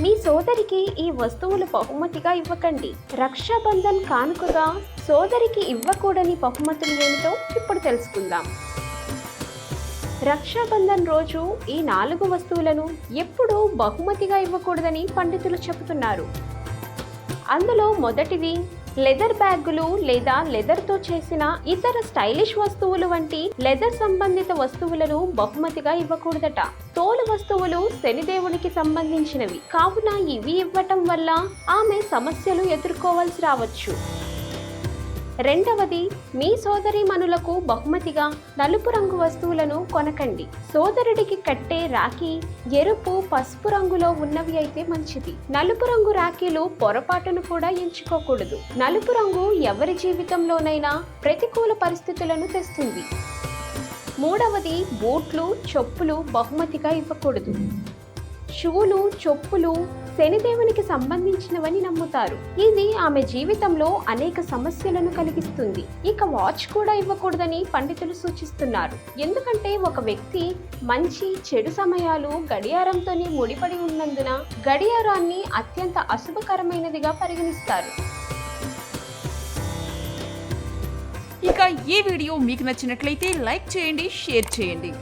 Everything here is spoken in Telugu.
మీ సోదరికి ఈ వస్తువులు బహుమతిగా ఇవ్వకండి. రక్షాబంధన్ కానుకగా సోదరికి ఇవ్వకూడని బహుమతులు ఏమిటో ఇప్పుడు తెలుసుకుందాం. రక్షాబంధన్ రోజు ఈ నాలుగు వస్తువులను ఎప్పుడూ బహుమతిగా ఇవ్వకూడదని పండితులు చెబుతున్నారు. అందులో మొదటిది లెదర్ బ్యాగులు లేదా లెదర్తో చేసిన ఇతర స్టైలిష్ వస్తువులు వంటి లెదర్ సంబంధిత వస్తువులను బహుమతిగా ఇవ్వకూడదట. తోలు వస్తువులు శనిదేవునికి సంబంధించినవి. కావున ఇవి ఇవ్వటం వల్ల ఆమె సమస్యలు ఎదుర్కోవాల్సి రావచ్చు. రెండవది మీ సోదరీమణులకు బహుమతిగా నలుపు రంగు వస్తువులను కొనకండి. సోదరుడికి కట్టే రాఖీ ఎరుపు పసుపు రంగులో ఉన్నవి అయితే మంచిది. నలుపు రంగు రాఖీలు పొరపాటును కూడా ఎంచుకోకూడదు. నలుపు రంగు ఎవరి జీవితంలోనైనా ప్రతికూల పరిస్థితులను తెస్తుంది. మూడవది బూట్లు చెప్పులు బహుమతిగా ఇవ్వకూడదు. షూలు చొప్పులు శనిదేవునికి సంబంధించినవని నమ్ముతారు. ఇది ఆమె జీవితంలో అనేక సమస్యలను కలిగిస్తుంది. ఇక వాచ్ కూడా ఇవ్వకూడదని పండితులు సూచిస్తున్నారు. ఎందుకంటే ఒక వ్యక్తి మంచి చెడు సమయాలు గడియారంతోనే ముడిపడి ఉన్నందున గడియారాన్ని అత్యంత అశుభకరమైనదిగా పరిగణిస్తారు. ఇక ఈ వీడియో మీకు నచ్చినట్లయితే లైక్ చేయండి షేర్ చేయండి.